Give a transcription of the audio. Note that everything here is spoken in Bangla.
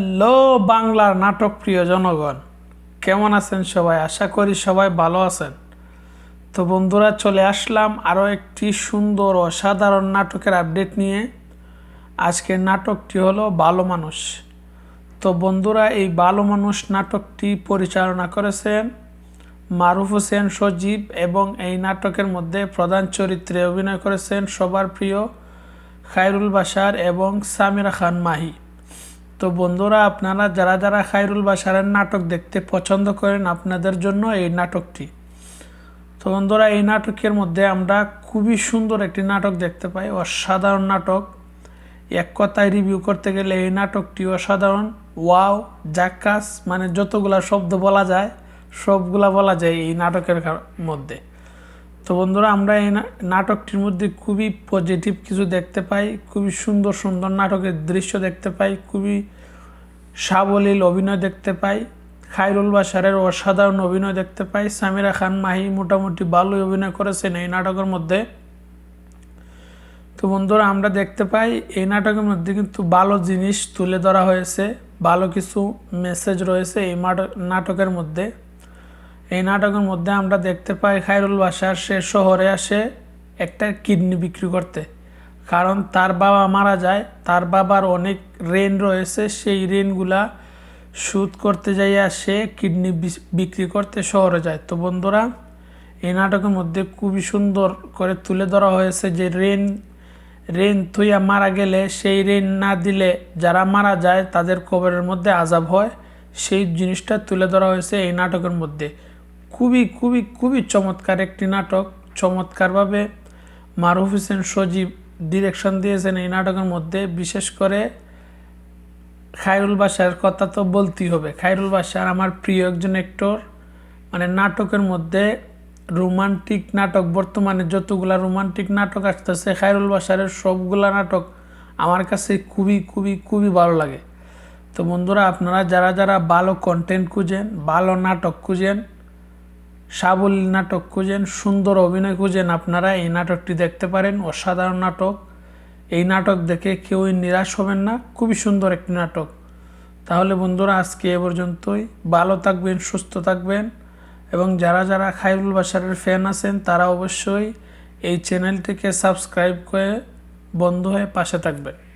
হ্যালো বাংলার নাটক প্রিয় জনগণ, কেমন আছেন সবাই? আশা করি সবাই ভালো আছেন। তো বন্ধুরা, চলে আসলাম আরও একটি সুন্দর অসাধারণ নাটকের আপডেট নিয়ে। আজকের নাটকটি হলো ভালো মানুষ। তো বন্ধুরা, এই ভালো মানুষ নাটকটি পরিচালনা করেছেন মারুফ হোসেন সজীব এবং এই নাটকের মধ্যে প্রধান চরিত্রে অভিনয় করেছেন সবার প্রিয় খায়রুল বাসার এবং সামিরা খান মাহি। তো বন্ধুরা, আপনারা যারা যারা খায়রুল বাসারের নাটক দেখতে পছন্দ করেন, আপনাদের জন্য এই নাটকটি। তো বন্ধুরা, এই নাটকের মধ্যে আমরা খুবই সুন্দর একটি নাটক দেখতে পাই, অসাধারণ নাটক। এক কথায় রিভিউ করতে গেলে এই নাটকটি অসাধারণ। ওয়াও জাক্কাস মানে যতগুলা শব্দ বলা যায়, সবগুলা বলা যায় এই নাটকের কার- মধ্যে। তো বন্ধুরা, আমরা এই নাটকটির মধ্যে খুবই পজিটিভ কিছু দেখতে পাই, খুবই সুন্দর সুন্দর নাটকের দৃশ্য দেখতে পাই, খুবই সাবলীল অভিনয় দেখতে পাই, খায়রুল বাসারের অসাধারণ অভিনয় দেখতে পাই, সামিরা খান, মাহি মোটামুটি ভালোই অভিনয় করেছেন এই নাটকের মধ্যে। তো বন্ধুরা, আমরা দেখতে পাই এই নাটকের মধ্যে কিন্তু ভালো জিনিস তুলে ধরা হয়েছে, ভালো কিছু মেসেজ রয়েছে এই নাটকের মধ্যে। এই নাটকের মধ্যে আমরা দেখতে পাই খায়রুল বাসার সে শহরে আসে একটা কিডনি বিক্রি করতে। কারণ তার বাবা মারা যায়, তার বাবার অনেক ঋণ রয়েছে, সেই ঋণগুলা সুদ করতে যাইয়া সে কিডনি বিক্রি করতে শহরে যায়। তো বন্ধুরা, এই নাটকের মধ্যে খুবই সুন্দর করে তুলে ধরা হয়েছে যে ঋণ ঋণ থুইয়া মারা গেলে সেই ঋণ না দিলে যারা মারা যায় তাদের কবরের মধ্যে আজাব হয়। সেই জিনিসটা তুলে ধরা হয়েছে এই নাটকের মধ্যে। খুবই খুবই খুবই চমৎকার একটি নাটক। চমৎকারভাবে মারুফ হোসেন সজীব ডিরেকশন দিয়েছেন এই নাটকের মধ্যে। বিশেষ করে খায়রুল বাসার কথা তো বলতেই হবে। খায়রুল বাসার আমার প্রিয় একজন অ্যাক্টর মানে নাটকের মধ্যে রোমান্টিক নাটক, বর্তমানে যতগুলা রোমান্টিক নাটক আসতেছে, খায়রুল বাসারের সবগুলা নাটক আমার কাছে খুবই খুবই খুবই ভালো লাগে। তো বন্ধুরা, আপনারা যারা যারা ভালো কন্টেন্ট খুঁজেন, ভালো নাটক খুঁজেন সাবলীল নাটক খুঁজেন, সুন্দর অভিনয় খুঁজেন। আপনারা এই নাটকটি দেখতে পারেন, অসাধারণ নাটক। এই নাটক দেখে কেউই নিরাশ হবেন না, খুবই সুন্দর একটি নাটক। তাহলে বন্ধুরা, আজকে এ পর্যন্তই। ভালো থাকবেন, সুস্থ থাকবেন। এবং যারা যারা খাইরুল বাসারের ফ্যান আছেন, তারা অবশ্যই এই চ্যানেলটিকে সাবস্ক্রাইব করে বন্ধু হয়ে পাশে থাকবেন।